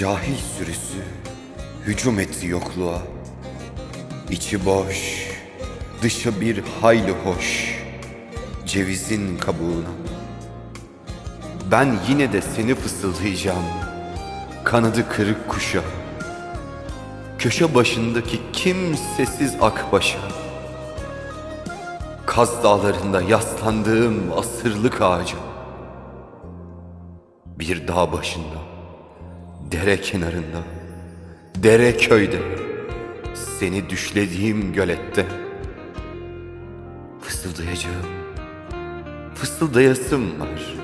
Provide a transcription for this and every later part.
Cahil sürüsü hücum etti yokluğa. İçi boş, dışı bir hayli hoş. Cevizin kabuğuna. Ben yine de seni fısıldayacağım. Kanadı kırık kuşa. Köşe başındaki kimsesiz akbaşa. Kaz dağlarında yaslandığım asırlık ağaca. Bir dağ başında, dere kenarında, dere köyde, seni düşlediğim gölette. Fısıldayacağım, fısıldayasım var.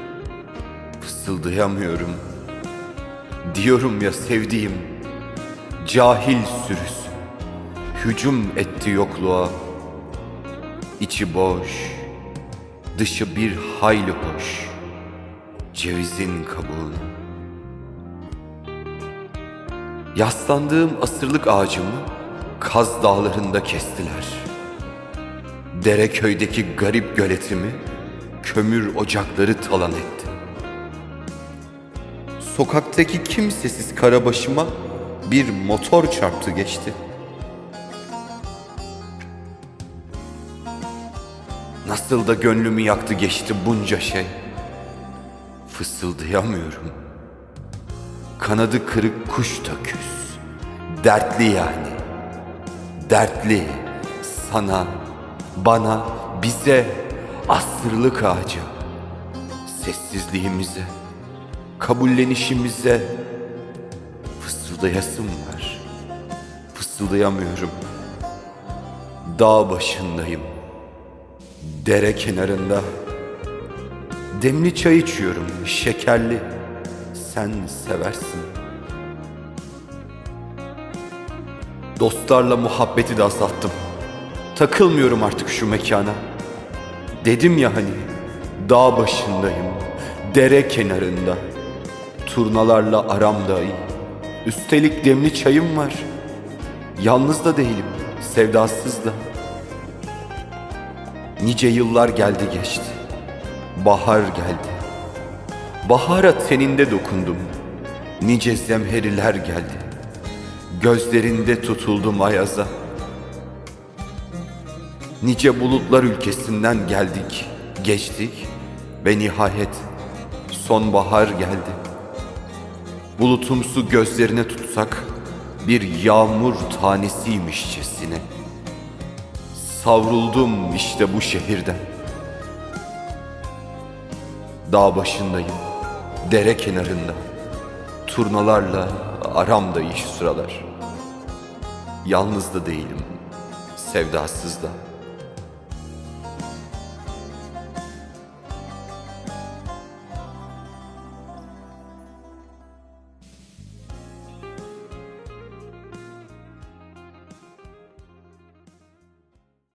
Fısıldayamıyorum. Diyorum ya sevdiğim, cahil sürüsü, hücum etti yokluğa. İçi boş, dışı bir hayli hoş, cevizin kabuğuna. Yaslandığım asırlık ağacımı Kaz dağlarında kestiler. Dereköy'deki garip göletimi kömür ocakları talan etti. Sokaktaki kimsesiz karabaşıma bir motor çarptı geçti. Nasıl da gönlümü yaktı geçti bunca şey. Fısıldayamıyorum. Kanadı kırık kuş küs. Dertli yani. Dertli. Sana, bana, bize, asırlık ağaca. Sessizliğimize, kabullenişimize. Fısıldayasım var. Fısıldayamıyorum. Dağ başındayım. Dere kenarında. Demli çay içiyorum, şekerli. Sen seversin. Dostlarla muhabbeti de azalttım. Takılmıyorum artık şu mekana. Dedim ya hani, dağ başındayım, dere kenarında. Turnalarla aram da iyi. Üstelik demli çayım var. Yalnız da değilim, sevdasız da. Nice yıllar geldi geçti. Bahar geldi. Bahara teninde dokundum. Nice zemheriler geldi. Gözlerinde tutuldum ayaza. Nice bulutlar ülkesinden geldik, geçtik ve nihayet sonbahar geldi. Bulutumsu gözlerine tutsak bir yağmur tanesiymişçesine. Savruldum işte bu şehirden. Dağ başındayım, dere kenarında. Turnalarla aramda iş sıralar. Yalnız da değilim, sevdasız da.